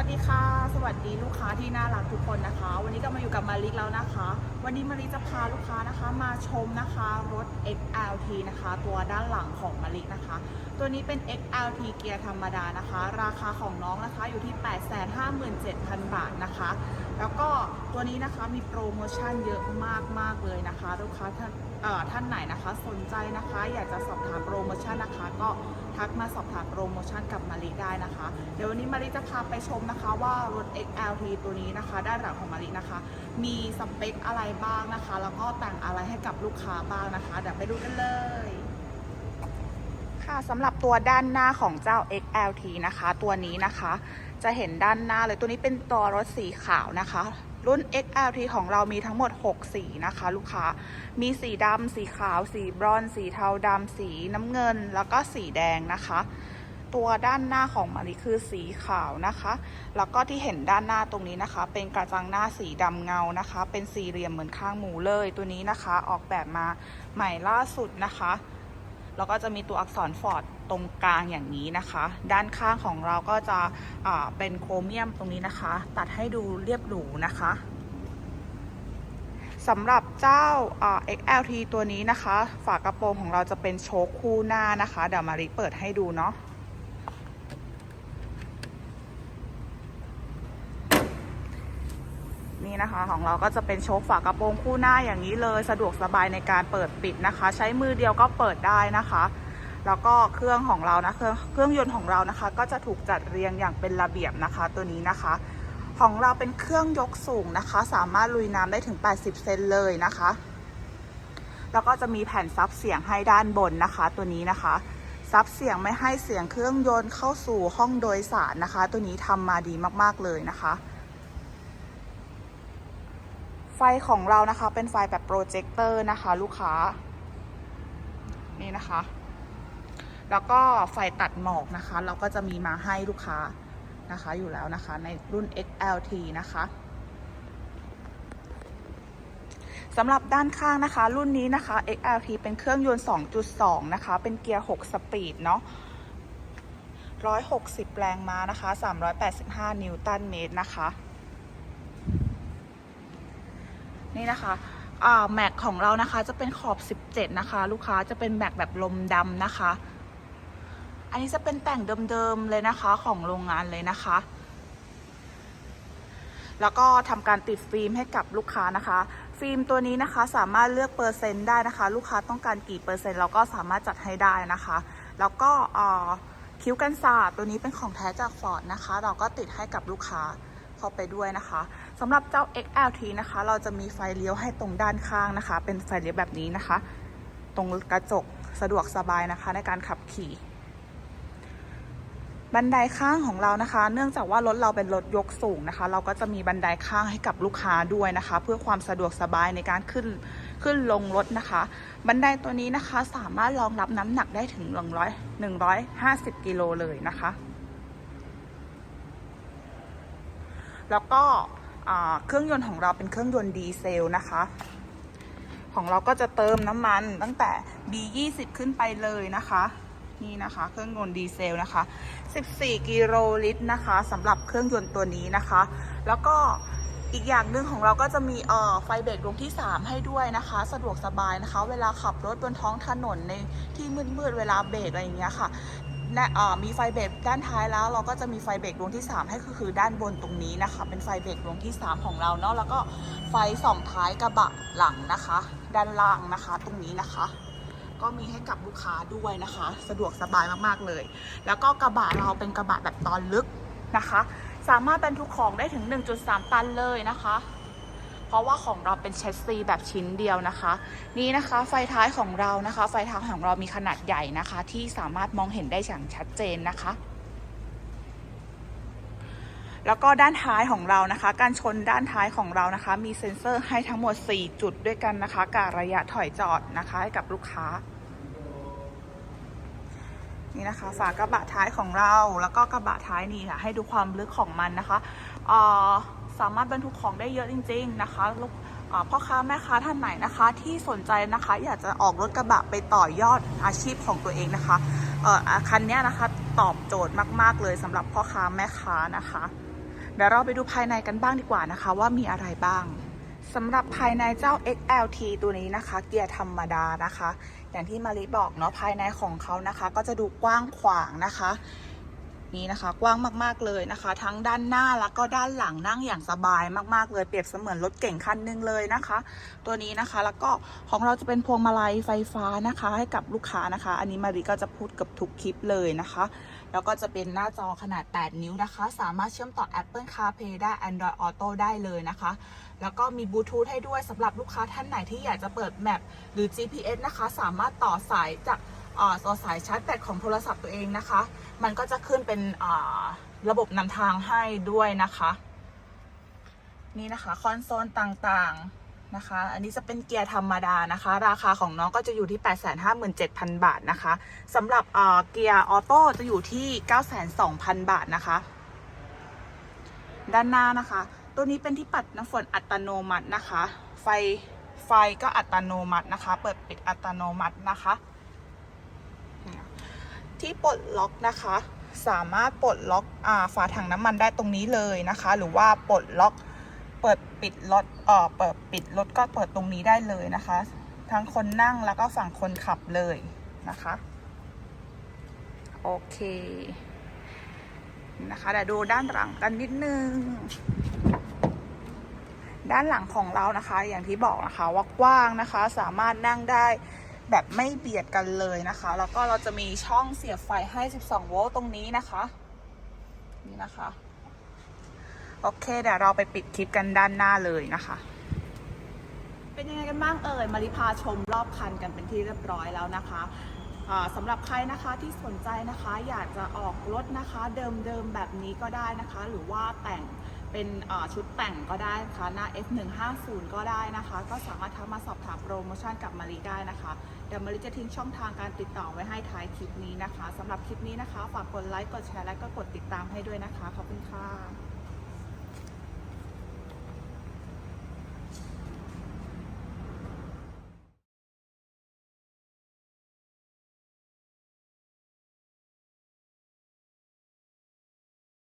วัสดีค่ะ สวัสดีลูกค้าที่น่ารักทุกคนนะคะ วันนี้ก็มาอยู่กับมาริกแล้วนะคะ วันนี้มาริกจะพาลูกค้านะคะ มาชมนะคะรถ XLT นะคะ ตัวด้านหลังของมาริกนะคะ ตัวนี้เป็น XLT เกียร์ธรรมดานะคะ ราคาของน้องนะคะอยู่ที่ 857,000 บาทนะคะ แล้วก็ตัวนี้นะคะมีโปรโมชั่นเยอะมากมากๆเลยนะคะลูกค้าท่านท่านไหนนะคะ สนใจนะคะ อยากจะสอบถามโปรโมชั่นนะคะก็ ทักมาสอบถามโปรโมชั่นกับมาริได้นะคะ เดี๋ยววันนี้มาริจะพาไปชมนะคะว่ารถ XLT ตัวนี้นะคะ ด้านหลังของมารินะคะ มีสเปคอะไรบ้างนะคะ แล้วก็แต่งอะไรให้กับลูกค้าบ้างนะคะ เดี๋ยวไปดูกันเลยค่ะสำหรับตัวด้านหน้าของเจ้า XLT นะคะ ตัวนี้นะคะ จะเห็นด้านหน้าเลยตัวนี้เป็นตัวรถสีขาวนะคะ รุ่น XLT ของเรามีทั้งหมด 6 สีนะคะ ลูกค้า มีสีดำ สีขาว สีบรอนซ์ สีเทาดำ สีน้ำเงิน แล้วก็สีแดงนะคะ ตัวด้านหน้าของมาริคือสีขาวนะคะ แล้วก็ที่เห็นด้านหน้าตรงนี้นะคะ เป็นกระจังหน้าสีดำเงานะคะ เป็นสี่เหลี่ยมเหมือนข้างหมูเลย ตัวนี้นะคะ ออกแบบมาใหม่ล่าสุดนะคะ แล้วก็จะมีตัวอักษรฟอร์ดตรงกลางอย่างนี้นะคะ ด้านข้างของเราก็จะเป็นโครเมียมตรงนี้นะคะ ตัดให้ดูเรียบหรูนะคะสำหรับเจ้าอ่า XLT ตัวนี้นะคะ ฝากระโปรงของเราจะเป็นโชคคู่หน้านะคะ เดี๋ยวมาริเปิดให้ดูเนาะ นี่นะคะ ของเราก็จะเป็นโชคฝากระโปรงคู่หน้าอย่างนี้เลย สะดวกสบายในการเปิดปิดนะคะ ใช้มือเดียวก็เปิดได้นะคะ แล้วก็เครื่องของเรานะเครื่องเครื่องยนต์ของเรานะคะ ก็จะถูกจัดเรียงอย่างเป็นระเบียบนะคะ ตัวนี้นะคะ ของเราเป็นเครื่องยกสูงนะคะ สามารถลุยน้ำได้ถึง 80 เซนเลยนะคะ แล้วก็จะมีแผ่นซับเสียงให้ด้านบนนะคะ ตัวนี้นะคะซับเสียงไม่ให้เสียงเครื่องยนต์เข้าสู่ห้องโดยสารนะคะ ตัวนี้ทำมาดีมากๆเลยนะคะ ไฟของเรานะคะ เป็นไฟแบบโปรเจคเตอร์นะคะ ลูกค้า นี่นะคะ แล้วก็ไฟตัดหมอกนะคะ เราก็จะมีมาให้ลูกค้านะคะ อยู่แล้วนะคะในรุ่น XLT นะคะสำหรับด้านข้างนะคะ รุ่นนี้นะคะ XLT เป็นเครื่องยนต์ 2.2 นะคะ เป็นเกียร์ 6 สปีดเนาะ160 แรงม้านะคะ 385 นิวตันเมตรนะคะ นี่นะคะแม็กของเรานะคะจะเป็นขอบ 17 นะคะ ลูกค้าจะเป็นแม็กแบบลมดำนะคะ อันนี้จะเป็นแต่งเดิมๆเลยนะคะของโรงงานเลยนะคะ แล้วก็ทำการติดฟิล์มให้กับลูกค้านะคะ ฟิล์มตัวนี้นะคะสามารถเลือกเปอร์เซ็นต์ได้นะคะ ลูกค้าต้องการกี่เปอร์เซ็นต์เราก็สามารถจัดให้ได้นะคะ แล้วก็คิ้วกันศาสตร์ตัวนี้เป็นของแท้จากฟอร์ดนะคะ เราก็ติดให้กับลูกค้าเข้าไปด้วยนะคะ สำหรับเจ้า XLT นะคะ เราจะมีไฟเลี้ยวให้ตรงด้านข้างนะคะ เป็นไฟเลี้ยวแบบนี้นะคะ ตรงกระจกสะดวกสบายนะคะในการขับขี่ บันไดข้างของเรานะคะ เนื่องจากว่ารถเราเป็นรถยกสูงนะคะ เราก็จะมีบันไดข้างให้กับลูกค้าด้วยนะคะ เพื่อความสะดวกสบายในการขึ้นขึ้นลงรถนะคะ บันไดตัวนี้นะคะสามารถรองรับน้ำหนักได้ถึง 100 150 กิโลเลยนะคะ แล้วก็ เครื่องยนต์ของเราเป็นเครื่องยนต์ดีเซลนะคะ ของเราก็จะเติมน้ำมันตั้งแต่ B20 ขึ้นไปเลยนะคะนี่นะคะเครื่องยนต์ดีเซลนะคะ 14 กิโลลิตรนะคะสำหรับเครื่องยนต์ตัวนี้นะคะ แล้วก็อีกอย่างหนึ่งของเราก็จะมีเอ่อไฟเบรกดวงที่ 3 ให้ด้วยนะคะ สะดวกสบายนะคะ เวลาขับรถบนท้องถนนในที่มืดๆเวลาเบรกอะไรอย่างเงี้ยค่ะ มีไฟเบรกด้านท้ายแล้ว เราก็จะมีไฟเบรกดวงที่ 3 ให้ก็คือด้านบนตรงนี้นะคะ เป็นไฟเบรกดวงที่ 3 ของเราเนาะแล้วก็ไฟสองท้ายกระบะหลังนะคะ ด้านล่างนะคะ ตรงนี้นะคะ ก็มีให้กับลูกค้าด้วยนะคะ สะดวกสบายมากๆเลย แล้วก็กระบะเราเป็นกระบะแบบตอนลึกนะคะ สามารถบรรทุกของได้ถึง 1.3 ตันเลยนะคะ เพราะว่าของเราเป็นเชสซีแบบชิ้นเดียวนะคะ นี่นะคะไฟท้ายของเรานะคะ ไฟท้ายของเรามีขนาดใหญ่นะคะ ที่สามารถมองเห็นได้อย่างชัดเจนนะคะ แล้วก็ด้านท้ายของเรานะคะ การชนด้านท้ายของเรานะคะ มีเซ็นเซอร์ให้ทั้งหมด 4 จุดด้วยกันนะคะการระยะถอยจอดนะคะให้กับลูกค้านี่นะคะฝากระบะท้ายของเรา แล้วก็กระบะท้ายนี่ค่ะให้ดูความลึกของมันนะคะอ่อ สามารถบรรทุกของได้เยอะจริง ๆนะคะลูกพ่อค้าแม่ค้าท่านไหนนะคะ ที่สนใจนะคะอยากจะออกรถกระบะไปต่อยอดอาชีพของตัวเองนะคะเอ่อคันนี้นะคะตอบโจทย์มาก ๆ เลยสำหรับพ่อค้าแม่ค้านะคะเดี๋ยวเราไปดูภายในกันบ้างดีกว่านะคะ ว่ามีอะไรบ้างสำหรับภายในเจ้า XLT ตัวนี้นะคะ เกียร์ธรรมดานะคะ อย่างที่มาริบอกเนาะภายในของเขานะคะ ก็จะดูกว้างขวางนะคะ นี่นะคะ กว้างมากๆเลยนะคะ ทั้งด้านหน้าแล้วก็ด้านหลังนั่งอย่างสบายมากๆเลย เปรียบเสมือนรถเก่งคันหนึงเลยนะคะ ตัวนี้นะคะแล้วก็ของเราจะเป็นพวงมาลัยไฟฟ้านะคะ ให้กับลูกค้านะคะ อันนี้มาริก็จะพูดกับทุกคลิปเลยนะคะ แล้วก็จะเป็นหน้าจอขนาด 8 นิ้วนะคะ สามารถเชื่อมต่อ Apple CarPlay ได้ Android Auto ได้เลยนะคะ แล้วก็มีบลูทูธให้ด้วยสำหรับลูกค้าท่านไหนที่อยากจะเปิดแมปหรือ GPS นะคะ สามารถต่อสายจาก ต่อสายชาร์จแบตของโทรศัพท์ตัวเองนะคะ มันก็จะขึ้นเป็นระบบนำทางให้ด้วยนะคะ นี่นะคะคอนโซลต่างๆนะคะ อันนี้จะเป็นเกียร์ธรรมดานะคะ ราคาของน้องก็จะอยู่ที่ 857,000 บาทนะคะสำหรับเกียร์ออโต้จะอยู่ที่ 902,000 บาทนะคะ ด้านหน้านะคะ ตัวนี้เป็นที่ปัดน้ำฝนอัตโนมัตินะคะ ไฟไฟก็อัตโนมัตินะคะ เปิดปิดอัตโนมัตินะคะ ที่ปลดล็อกนะคะ สามารถปลดล็อกอ่าฝาถังน้ำมันได้ตรงนี้เลยนะคะ หรือว่าปลดล็อกเปิดปิดรถเอ่อเปิดปิดรถก็เปิดตรงนี้ได้เลยนะคะ ทั้งคนนั่งแล้วก็ฝั่งคนขับเลยนะคะโอเคนะคะเดี๋ยวดูด้านหลังกันนิดนึง ด้านหลังของเรานะคะ อย่างที่บอกนะคะว่ากว้างนะคะ สามารถนั่งได้ แบบไม่เบียดกันเลยนะคะ แล้วก็เราจะมีช่องเสียบไฟให้ 12 โวลต์ตรงนี้นะคะ นี่นะคะ โอเคเดี๋ยวเราไปปิดคลิปกันด้านหน้าเลยนะคะ เป็นยังไงกันบ้างเอ่ย มาริพาชมรอบคันกันเป็นที่เรียบร้อยแล้วนะคะสำหรับใครนะคะที่สนใจนะคะ อยากจะออกรถนะคะ เดิมๆแบบนี้ก็ได้นะคะ หรือว่าแต่ง เป็นชุดแต่งก็ได้นะคะหน้า F150 ก็ได้นะคะ ก็สามารถทักมาสอบถามโปรโมชั่นกับมาริได้นะคะ เดี๋ยวมาริจะทิ้งช่องทางการติดต่อไว้ให้ท้ายคลิปนี้นะคะสำหรับคลิปนี้นะคะ ฝากกดไลค์ กดแชร์ และก็กดติดตามให้ด้วยนะคะ ขอบคุณค่ะ